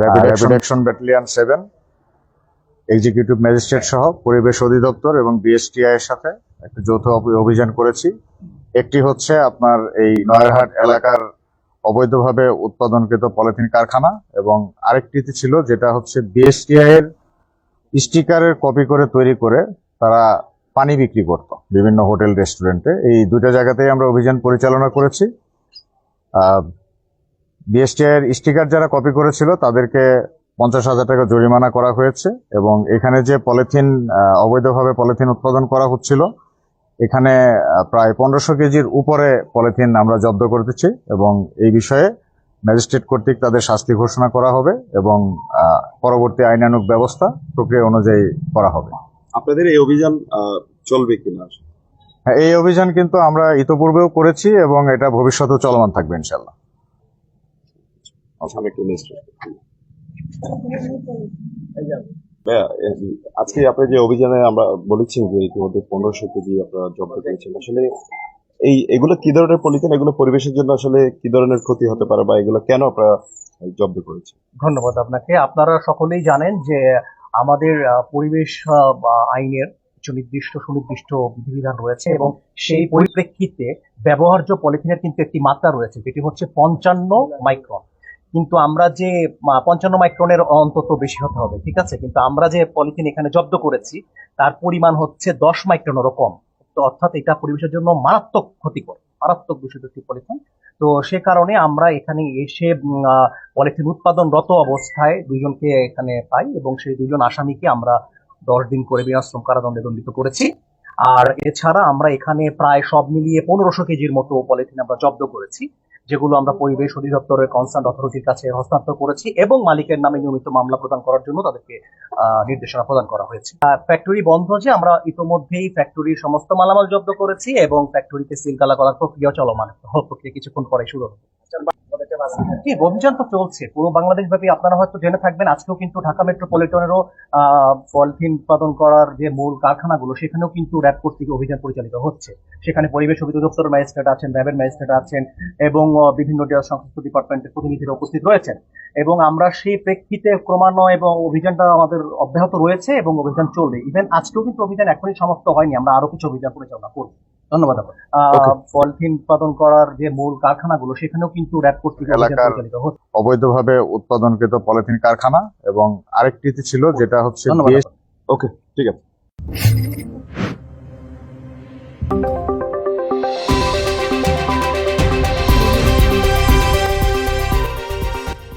Rapid action battalion seven executive magistrate সহ পরিবেশ অধিদপ্তর এবং বিএসটিআই এর সাথে একটা যৌথ অভিযান করেছি। একটি হচ্ছে আপনার এই নয়ারহাট এলাকার অবৈধভাবে উৎপাদনকৃত পলিথিন কারখানা এবং আরেকটিতে ছিল যেটা হচ্ছে বিএসটিআই এর স্টিকারের কপি করে তৈরি করে তারা পানি বিক্রি করত বিভিন্ন হোটেল রেস্টুরেন্টে। এই দুটো জায়গাতেই আমরা অভিযান পরিচালনা করেছি। বিএসটিআই এর স্টিকার যারা কপি করেছিল তাদেরকে পঞ্চাশ হাজার টাকা জরিমানা করা হয়েছে এবং এখানে যে পলিথিন অবৈধভাবে পলিথিন উৎপাদন করা হচ্ছিল এখানে প্রায় পনেরোশো কেজির উপরে পলিথিন আমরা জব্দ করতেছি এবং এই বিষয়ে ম্যাজিস্ট্রেট কর্তৃক তাদের শাস্তি ঘোষণা করা হবে এবং পরবর্তী আইনানুগ ব্যবস্থা প্রক্রিয়া অনুযায়ী করা হবে। আপনাদের এই অভিযান চলবে কিনা? হ্যাঁ, এই অভিযান কিন্তু আমরা ইতোপূর্বেও করেছি এবং এটা ভবিষ্যতেও চলমান থাকবে ইনশাল্লাহ আচ্ছা। ভাইয়া, এ- আজকে আপনি যে অভিযানে আমরা বলেছি যে ইতিমধ্যে পনেরোশো কেজি আপনারা জব্দ করেছেন আসলে এই এগুলো কি ধরনের পলিথিন? এগুলো পরিবেশের জন্য আসলে কি ধরনের ক্ষতি হতে পারে বা এগুলো কেন আপনারা জব্দ করেছেন? ধন্যবাদ আপনাকে। আপনারা সকলেই জানেন যে আমাদের আহ, পরিবেশ বা আইনের কিছু নির্দিষ্ট সুনির্দিষ্ট বিধিবিধান রয়েছে এবং সেই পরিপ্রেক্ষিতে ব্যবহার্য পলিথিনের কিন্তু একটি মাত্রা রয়েছে যেটি হচ্ছে পঞ্চান্ন মাইক্রন। কিন্তু আমরা যে পঞ্চান্ন মাইক্রনের অন্তত বেশি হতে হবে, ঠিক আছে? কিন্তু আমরা যে পলিথিন এখানে জব্দ করেছি, তার পরিমাণ হচ্ছে দশ মাইক্রনেরও কম। তো অর্থাৎ এটা পরিবেশের জন্য মারাত্মক ক্ষতিকর, মারাত্মক দূষিত একটি পলিথিন। তো সে কারণে আমরা এখানে এসে পলিথিন উৎপাদনরত অবস্থায় দুইজনকে এখানে পাই এবং সেই দুজন আসামিকে আমরা দশ দিন করে বিনাশ্রম কারাদণ্ডে দণ্ডিত করেছি। আর এছাড়া আমরা এখানে প্রায় সব মিলিয়ে পনেরোশো কেজির মতো পলিথিন আমরা জব্দ করেছি। যেগুলো আমরা পরিবেশ অধিদপ্তরের কনসার্ন অথরিটির কাছে হস্তান্তর করেছি এবং মালিকের নামে নিয়মিত মামলা প্রদান করার জন্য তাদেরকে নির্দেশনা প্রদান করা হয়েছে। ফ্যাক্টরি বন্ধ যে আমরা ইতোমধ্যেই ফ্যাক্টরির সমস্ত মালামাল জব্দ করেছি এবং ফ্যাক্টরিতে সিল তালা করার প্রক্রিয়া চলমান প্রক্রিয়া কিছুক্ষণ পরে শুরু হবে। কি অভিযান তো চলছে। পুরো বাংলাদেশ ব্যাপী আপনারা হয়তো জেনে থাকবেন, আজকেও কিন্তু ঢাকা মেট্রোপলিটনেরও পলিথিন উৎপাদন করার যে মূল কারখানাগুলো, সেখানেও কিন্তু র্যাব কর্তৃক অভিযান পরিচালিত হচ্ছে। সেখানে পরিবেশ ম্যাজিস্ট্রেট আছেন, র্যাবের ম্যাজিস্ট্রেট আছেন, এবং বিভিন্ন সংশ্লিষ্ট ডিপার্টমেন্টের প্রতিনিধিরা উপস্থিত রয়েছেন। এবং আমরা সেই প্রেক্ষিতে ক্রমান্বয়ে এবং অভিযানটা আমাদের অব্যাহত রয়েছে এবং অভিযান চলবে। ইভেন আজকেও কিন্তু অভিযান এখনই সমাপ্ত হয়নি, আমরা আরও কিছু অভিযান পরিচালনা করব। ধন্যবাদ পলিথিন উৎপাদন করার যে মূল কারখানাগুলো সেখানেও কিন্তু র্যাব কর্তৃক এলাকার অবৈধভাবে উৎপাদনকৃত পলিথিন কারখানা এবং আরেকটিতে ছিল যেটা হচ্ছে ওকে ঠিক আছে।